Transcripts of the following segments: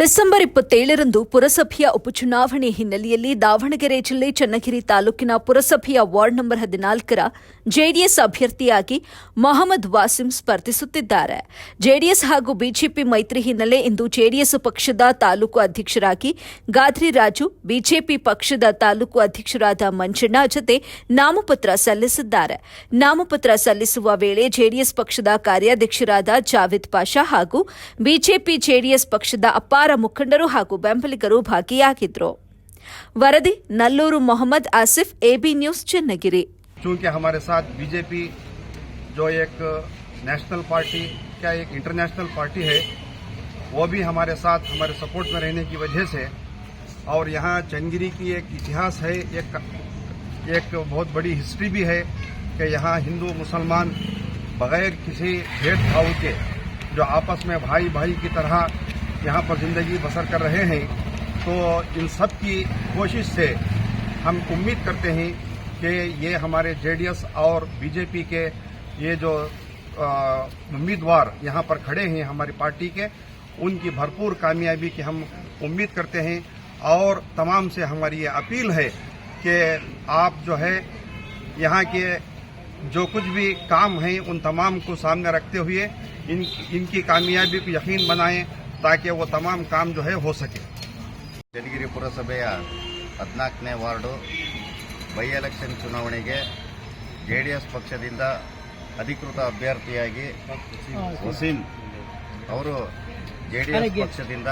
December ಇಪ್ಪತ್ತೇಳರಂದು ಪುರಸಭೆಯ ಉಪಚುನಾವಣೆ ಹಿನ್ನೆಲೆಯಲ್ಲಿ ದಾವಣಗೆರೆ ಜಿಲ್ಲೆ ಚನ್ನಗಿರಿ ತಾಲೂಕಿನ ಪುರಸಭೆಯ ವಾರ್ಡ್ ನಂಬರ್ ಹದಿನಾಲ್ಕರ ಜೆಡಿಎಸ್ ಅಭ್ಯರ್ಥಿಯಾಗಿ ಮೊಹಮ್ಮದ್ ವಾಸಿಂ ಸ್ಪರ್ಧಿಸುತ್ತಿದ್ದಾರೆ. ಜೆಡಿಎಸ್ ಹಾಗೂ ಬಿಜೆಪಿ ಮೈತ್ರಿ ಹಿನ್ನೆಲೆ ಇಂದು ಜೆಡಿಎಸ್ ಪಕ್ಷದ ತಾಲೂಕು ಅಧ್ಯಕ್ಷರಾಗಿ ಗಾದ್ರಿ ರಾಜು, ಬಿಜೆಪಿ ಪಕ್ಷದ ತಾಲೂಕು ಅಧ್ಯಕ್ಷರಾದ ಮಂಜಣ್ಣ ಜತೆ ನಾಮಪತ್ರ ಸಲ್ಲಿಸಿದ್ದಾರೆ. ನಾಮಪತ್ರ ಸಲ್ಲಿಸುವ ವೇಳೆ ಜೆಡಿಎಸ್ ಪಕ್ಷದ ಕಾರ್ಯಾಧ್ಯಕ್ಷರಾದ ಜಾವೇದ್ ಪಾಷಾ ಹಾಗೂ ಬಿಜೆಪಿ ಜೆಡಿಎಸ್ ಪಕ್ಷದ ಅಪಾರ ಮುಖಂಡರು ಹಾಗೂ ಬೆಂಬಲಿಗರು ಭಾಗಿಯಾಗಿದ್ದರು ವರದಿ ನಲ್ಲೂರು ಮೊಹಮ್ಮದ್ ಆಸಿಫ್ ಎಬಿ ನ್ಯೂಸ್ ಚನ್ನಗಿರಿ चूंकि हमारे साथ बीजेपी जो एक नेशनल पार्टी क्या एक इंटरनेशनल पार्टी है वो भी हमारे साथ हमारे सपोर्ट में रहने की वजह से और यहाँ चंगिरी की एक इतिहास है एक एक बहुत बड़ी हिस्ट्री भी है कि यहाँ हिंदू मुसलमान बगैर किसी भेदभाव के जो आपस में भाई भाई की तरह यहाँ पर ज़िंदगी बसर कर रहे हैं तो इन सब की कोशिश से हम उम्मीद करते हैं कि ये हमारे जेडीएस और बीजेपी के ये जो उम्मीदवार यहाँ पर खड़े हैं हमारी पार्टी के, उनकी भरपूर कामयाबी की हम उम्मीद करते हैं। और तमाम से हमारी ये अपील है कि आप जो है, यहाँ के जो कुछ भी काम हैं, उन तमाम को सामने रखते हुए इन, इनकी कामयाबी को यकीन बनाएँ ताकि वो तमाम काम जो है हो सके ಚನ್ನಗಿರಿ ಪುರಸಭೆಯ ಹದಿನಾಲ್ಕನೇ ವಾರ್ಡು ಬೈ ಎಲೆಕ್ಷನ್ ಚುನಾವಣೆಗೆ ಜೆಡಿಎಸ್ ಪಕ್ಷದಿಂದ ಅಧಿಕೃತ ಅಭ್ಯರ್ಥಿಯಾಗಿ ವಸೀಂ ಅವರು ಜೆಡಿಎಸ್ ಪಕ್ಷದಿಂದ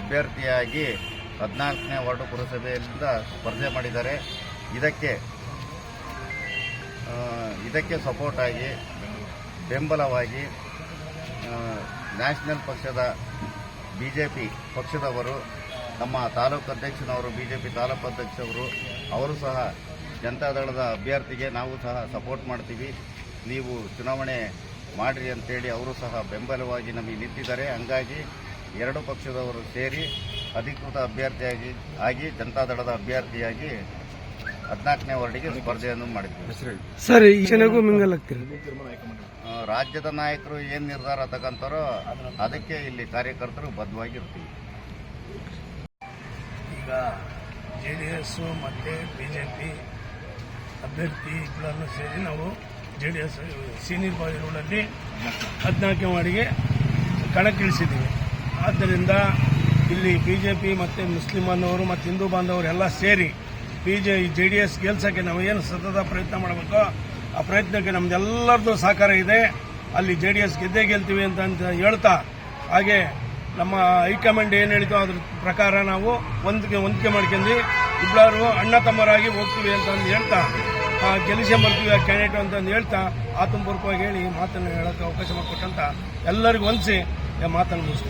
ಅಭ್ಯರ್ಥಿಯಾಗಿ ಹದಿನಾಲ್ಕನೇ ವಾರ್ಡು ಪುರಸಭೆಯಿಂದ ಸ್ಪರ್ಧೆ ಮಾಡಿದ್ದಾರೆ ಇದಕ್ಕೆ ಆ, ಇದಕ್ಕೆ ಸಪೋರ್ಟ್ ಆಗಿ ಬೆಂಬಲವಾಗಿ ಆ, ನ್ಯಾಷನಲ್ ಪಕ್ಷದ ಬಿಜೆಪಿ ಪಕ್ಷದವರು, ನಮ್ಮ ತಾಲೂಕು ಅಧ್ಯಕ್ಷನವರು, ಬಿಜೆಪಿ ತಾಲೂಕು ಅಧ್ಯಕ್ಷವರು ಅವರು ಸಹ ಜನತಾದಳದ ಅಭ್ಯರ್ಥಿಗೆ ನಾವು ಸಹ ಸಪೋರ್ಟ್ ಮಾಡ್ತೀವಿ. ನೀವು ಚುನಾವಣೆ ಮಾಡಿರಿ ಅಂತೇಳಿ ಅವರು ಸಹ ಬೆಂಬಲವಾಗಿ ನಮಗೆ ನಿಂತಿದ್ದಾರೆ. ಹಂಗಾಗಿ ಎರಡು ಪಕ್ಷದವರು ಸೇರಿ ಅಧಿಕೃತ ಅಭ್ಯರ್ಥಿಯಾಗಿ, ಆಗಿ ಜನತಾದಳದ ಅಭ್ಯರ್ಥಿಯಾಗಿ ಹದಿನಾಲ್ಕನೇ ವಾರ್ಡಿಗೆ ಸ್ಪರ್ಧೆಯನ್ನು ಮಾಡಿದ್ವಿ. ಸರ್ ಈ ಚೆನ್ನಾಗೂ ಮಿಂಗಲ್ ಆಗ್ತೀರಿ? ಆ, ರಾಜ್ಯದ ನಾಯಕರು ಏನು ನಿರ್ಧಾರ ತಗೊಂತಾರೋ ಅದಕ್ಕೆ ಇಲ್ಲಿ ಕಾರ್ಯಕರ್ತರು ಬದ್ಧವಾಗಿರ್ತೀವಿ. ಈಗ ಜೆ ಡಿ ಎಸ್ ಮತ್ತು ಬಿ ಜೆ ಪಿ ಅಭ್ಯರ್ಥಿ ಇಬ್ಬರನ್ನು ಸೇರಿ ನಾವು J D S senior boy ರೋಡಲ್ಲಿ ಹದಿನಾಲ್ಕನೇ ವಾರ್ಡಿಗೆ ಕಣಕ್ಕಿಳಿಸಿದ್ದೀವಿ. ಆದ್ದರಿಂದ ಇಲ್ಲಿ ಬಿ ಜೆ ಪಿ ಮತ್ತು ಮುಸ್ಲಿಂ ಬಾಂಧವರು ಮತ್ತು ಹಿಂದೂ ಬಾಂಧವರು ಎಲ್ಲ ಸೇರಿ B J J D S ಗೆಲ್ಸೋಕ್ಕೆ ನಾವು ಏನು ಸತತ ಪ್ರಯತ್ನ ಮಾಡಬೇಕು ಆ ಪ್ರಯತ್ನಕ್ಕೆ ನಮ್ದೆಲ್ಲರದ್ದು ಸಹಕಾರ ಇದೆ. ಅಲ್ಲಿ ಜೆ ಡಿ ಎಸ್ ಗೆದ್ದೇ ಗೆಲ್ತೀವಿ ಅಂತ ಅಂತ ಹೇಳ್ತಾ ಹಾಗೆ ನಮ್ಮ ಹೈಕಮಾಂಡ್ ಏನು ಹೇಳಿತೋ ಅದ್ರ ಪ್ರಕಾರ ನಾವು ಹೊಂದಿಕೆ ಹೊಂದಿಕೆ ಮಾಡ್ಕೊಂಡು ಇಬ್ಬರು ಅಣ್ಣ ತಮ್ಮರಾಗಿ ಹೋಗ್ತೀವಿ ಅಂತ ಅಂದು ಹೇಳ್ತಾ ಆ, ಮಾಡ್ತೀವಿ ಆ ಕ್ಯಾಂಡಿಡೇಟ್ ಅಂತಂದು ಹೇಳ್ತಾ ಆತಂಪೂರ್ವಕವಾಗಿ ಹೇಳಿ ಮಾತನ್ನು ಹೇಳೋಕ್ಕೆ ಅವಕಾಶ ಮಾಡಿಕೊಟ್ಟಂತ ಎಲ್ಲರಿಗೂ ಹೊಂದಿಸಿ ಮಾತನ್ನು ಮುಗಿಸ್ತೀನಿ.